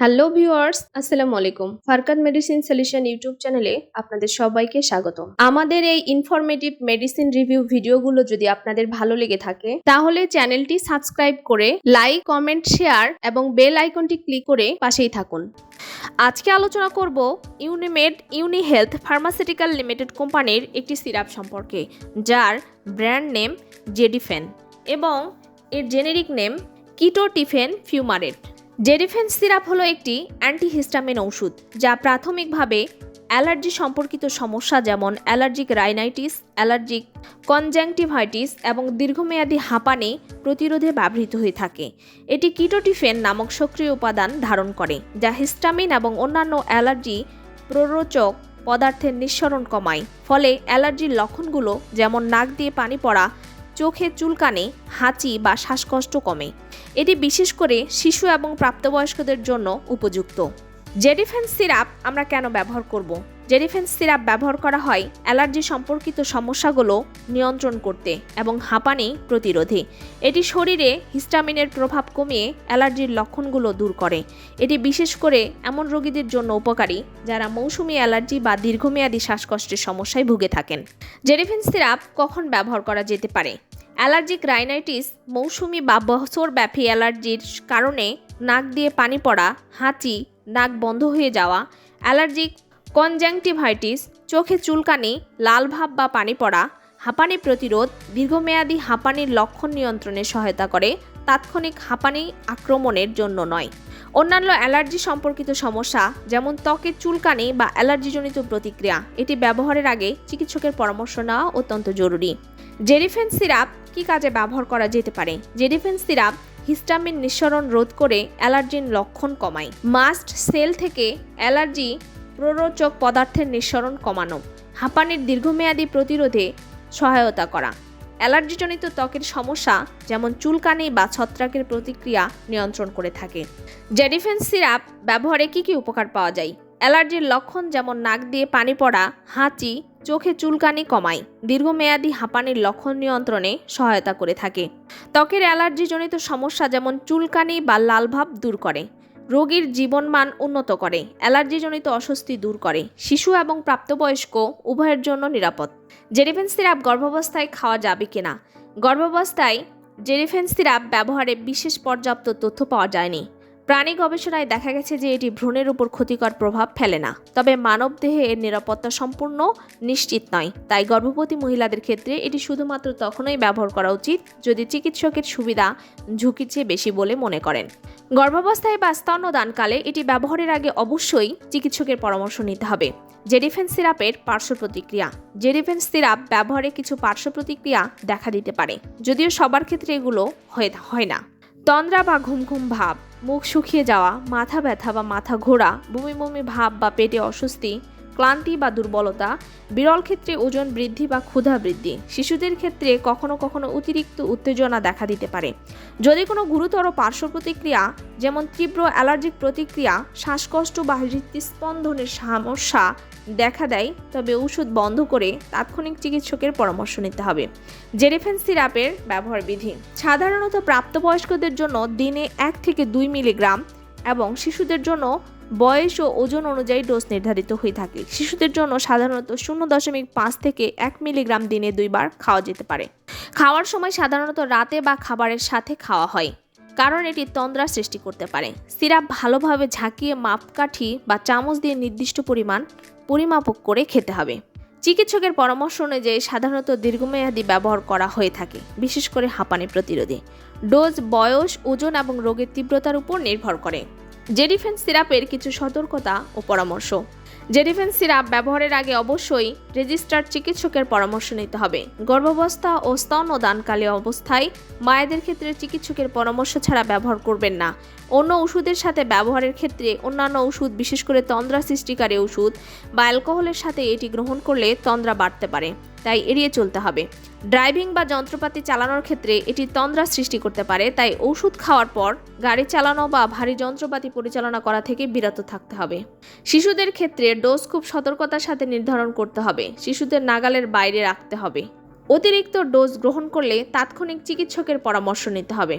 Hello viewers আসসালামু আলাইকুম ফারকাত medicine solution YouTube চ্যানেলে আপনাদের সবাইকে স্বাগত আমাদের এই ইনফরমেটিভ মেডিসিন রিভিউ ভিডিওগুলো যদি আপনাদের ভালো লেগে থাকে, তাহলে চ্যানেলটি সাবস্ক্রাইব করে লাইক কমেন্ট শেয়ার এবং বেল আইকনটি ক্লিক করে পাশেই থাকুন। আজকে আলোচনা করব ইউনিমেড ইউনি হেলথ ফার্মাসিউটিক্যাল লিমিটেড কোম্পানির একটি সিরাপ সম্পর্কে, যার ব্র্যান্ড নেম জেডিফেন এবং এর জেনেরিক নেম কিটোটিফেন ফিউমারেট জেরিফেন সিরাপ হলো একটি অ্যান্টিহিস্টামিন ঔষধ যা প্রাথমিকভাবে অ্যালার্জি সম্পর্কিত সমস্যা যেমন অ্যালার্জিক রাইনাইটিস, অ্যালার্জিক কনজাংটিভাইটিস এবং দীর্ঘমেয়াদী হাঁপানি প্রতিরোধে ব্যবহৃত হয়ে থাকে। এটি কিটোটিফেন নামক সক্রিয় উপাদান ধারণ করে, যা হিস্টামিন এবং অন্যান্য অ্যালার্জি প্ররোচক পদার্থের নিঃসরণ কমায়। ফলে অ্যালার্জির লক্ষণগুলো যেমন নাক দিয়ে পানি পড়া, চোখে চুলকানি, হাঁচি বা শ্বাসকষ্ট কমে। এটি বিশেষ করে শিশু এবং প্রাপ্তবয়স্কদের জন্য উপযুক্ত। জেডিফেন সিরাপ আমরা কেন ব্যবহার করব? জেডিফেন সিরাপ ব্যবহার করা হয় অ্যালার্জি সম্পর্কিত সমস্যাগুলো নিয়ন্ত্রণ করতে এবং হাঁপানি প্রতিরোধে। এটি শরীরে হিস্টামিনের প্রভাব কমিয়ে অ্যালার্জির লক্ষণগুলো দূর করে। এটি বিশেষ করে এমন রোগীদের জন্য উপকারী যারা মৌসুমি অ্যালার্জি বা দীর্ঘমেয়াদী শ্বাসকষ্টের সমস্যায় ভুগে থাকেন। জেডিফেন সিরাপ কখন ব্যবহার করা যেতে পারে? অ্যালার্জিক রাইনাইটিস, মৌসুমি বা বছরব্যাপী অ্যালার্জির কারণে নাক দিয়ে পানি পড়া, হাঁচি, নাক বন্ধ হয়ে যাওয়া, অ্যালার্জিক কনজাংটিভাইটিস, চোখে চুলকানি, লাল ভাব বা পানি পড়া, হাঁপানি প্রতিরোধ, দীর্ঘমেয়াদী হাঁপানির লক্ষণ নিয়ন্ত্রণে সহায়তা করে তাৎক্ষণিক হাঁপানি আক্রমণের জন্য নয়। অন্যান্য অ্যালার্জি সম্পর্কিত সমস্যা, যেমন ত্বকের চুলকানি বা অ্যালার্জিজনিত প্রতিক্রিয়া, এটি ব্যবহারের আগে চিকিৎসকের পরামর্শ নেওয়া অত্যন্ত জরুরি। জেরিফেন সিরাপ কি কাজে ব্যবহার করা যেতে পারে? জেরিফেন সিরাপ হিস্টামিন নিঃসরণ রোধ করে অ্যালার্জির লক্ষণ কমায়। মাস্ট সেল থেকে অ্যালার্জি প্ররোচক পদার্থের নিঃসরণ কমানো, হাঁপানির দীর্ঘমেয়াদী প্রতিরোধে সহায়তা করা। অ্যালার্জিজনিত ত্বকের সমস্যা, যেমন চুলকানি বা ছত্রাকের প্রতিক্রিয়া নিয়ন্ত্রণ করে থাকে। জেডিফেন সিরাপ ব্যবহারে কি কি উপকার পাওয়া যায়? অ্যালার্জির লক্ষণ যেমন নাক দিয়ে পানি পড়া, হাঁচি, চোখে চুলকানি কমায়, দীর্ঘমেয়াদী হাঁপানির লক্ষণ নিয়ন্ত্রণে সহায়তা করে থাকে। ত্বকের অ্যালার্জিজনিত সমস্যা যেমন চুলকানি বা লালভাব দূর করে। রোগীর জীবনমান উন্নত করে, অ্যালার্জিজনিত অস্বস্তি দূর করে, শিশু এবং প্রাপ্তবয়স্ক উভয়ের জন্য নিরাপদ। জেরিফেন সিরাপ গর্ভাবস্থায় খাওয়া যাবে কিনা? গর্ভাবস্থায় জেরিফেন সিরাপ ব্যবহারে বিশেষ পর্যাপ্ত তথ্য পাওয়া যায়নি। প্রাণী গবেষণায় দেখা গেছে যে এটি ভ্রূণের উপর ক্ষতিকর প্রভাব ফেলে না। তবে মানবদেহে এর নিরাপত্তা সম্পূর্ণ নিশ্চিত নয়। তাই গর্ভবতী মহিলাদের ক্ষেত্রে এটি শুধুমাত্র তখনই ব্যবহার করা উচিত যদি চিকিৎসকের সুবিধা ঝুঁকির চেয়ে বেশি বলে মনে করেন। গর্ভাবস্থায় বা স্তন্যদানকালে এটি ব্যবহারের আগে অবশ্যই চিকিৎসকের পরামর্শ নিতে হবে। জেডিফেন সিরাপের পার্শ্ব প্রতিক্রিয়া। জেডিফেন সিরাপ ব্যবহারে কিছু পার্শ্ব প্রতিক্রিয়া দেখা দিতে পারে, যদিও সবার ক্ষেত্রে এগুলো হয়ে, হয় না। তন্দ্রা বা ঘুম ঘুম ভাব। মুখ শুকিয়ে যাওয়া মাথা ব্যথা বা মাথা ঘোরা বমি বমি ভাব বা পেটে অস্বস্তি ক্লান্তি বা দুর্বলতা, বিরল ক্ষেত্রে ওজন বৃদ্ধি বা ক্ষুধা বৃদ্ধি। শিশুদের ক্ষেত্রে কখনো কখনো অতিরিক্ত উত্তেজনা দেখা দিতে পারে। যদি কোনো গুরুতর পার্শ্ব প্রতিক্রিয়া, যেমন তীব্র অ্যালার্জিক প্রতিক্রিয়া, শ্বাসকষ্ট বা হৃদস্পন্দনের সমস্যা দেখা দেয়, তবে ওষুধ বন্ধ করে তাৎক্ষণিক চিকিৎসকের পরামর্শ নিতে হবে। জেরিফেন সিরাপের ব্যবহার বিধি সাধারণত প্রাপ্তবয়স্কদের জন্য দিনে এক থেকে দুই মিলিগ্রাম এবং শিশুদের জন্য বয়স ও ওজন অনুযায়ী ডোজ নির্ধারিত হয়ে থাকে। শিশুদের জন্য সাধারণত শূন্য দশমিক পাঁচ থেকে এক মিলিগ্রাম দিনে দুইবার খাওয়া যেতে পারে। খাওয়ার সময় সাধারণত রাতে বা খাবারের সাথে খাওয়া হয়, কারণ এটি তন্দ্রা সৃষ্টি করতে পারে। সিরাপ ভালোভাবে ঝাঁকিয়ে মাপকাঠি বা চামচ দিয়ে নির্দিষ্ট পরিমাণ পরিমাপক করে খেতে হবে। চিকিৎসকের পরামর্শ অনুযায়ী সাধারণত দীর্ঘমেয়াদী ব্যবহার করা হয়ে থাকে, বিশেষ করে হাঁপানি প্রতিরোধে। ডোজ বয়স, ওজন এবং রোগের তীব্রতার উপর নির্ভর করে। জেডিফেন সিরাপের কিছু সতর্কতা ও পরামর্শ। জেডিফেন সিরাপ ব্যবহারের আগে অবশ্যই রেজিস্টার্ড চিকিৎসকের পরামর্শ নিতে হবে। গর্ভাবস্থা ও স্তন ও দানকালে অবস্থায় মায়েদের ক্ষেত্রে চিকিৎসকের পরামর্শ ছাড়া ব্যবহার করবেন না। অন্য ওষুধের সাথে ব্যবহারের ক্ষেত্রে অন্যান্য ওষুধ, বিশেষ করে তন্দ্রা সৃষ্টিকারী ওষুধ বা অ্যালকোহলের সাথে এটি গ্রহণ করলে তন্দ্রা বাড়তে পারে। তাই এড়িয়ে চলতে হবে। ড্রাইভিং বা যন্ত্রপাতি চালানোর ক্ষেত্রে এটি তন্দ্রা সৃষ্টি করতে পারে, তাই ওষুধ খাওয়ার পর গাড়ি চালানো বা ভারী যন্ত্রপাতি পরিচালনা করা থেকে বিরত থাকতে হবে। শিশুদের ক্ষেত্রে ডোজ খুব সতর্কতার সাথে নির্ধারণ করতে হবে, শিশুদের নাগালের বাইরে রাখতে হবে। অতিরিক্ত ডোজ গ্রহণ করলে তাৎক্ষণিক চিকিৎসকের পরামর্শ নিতে হবে।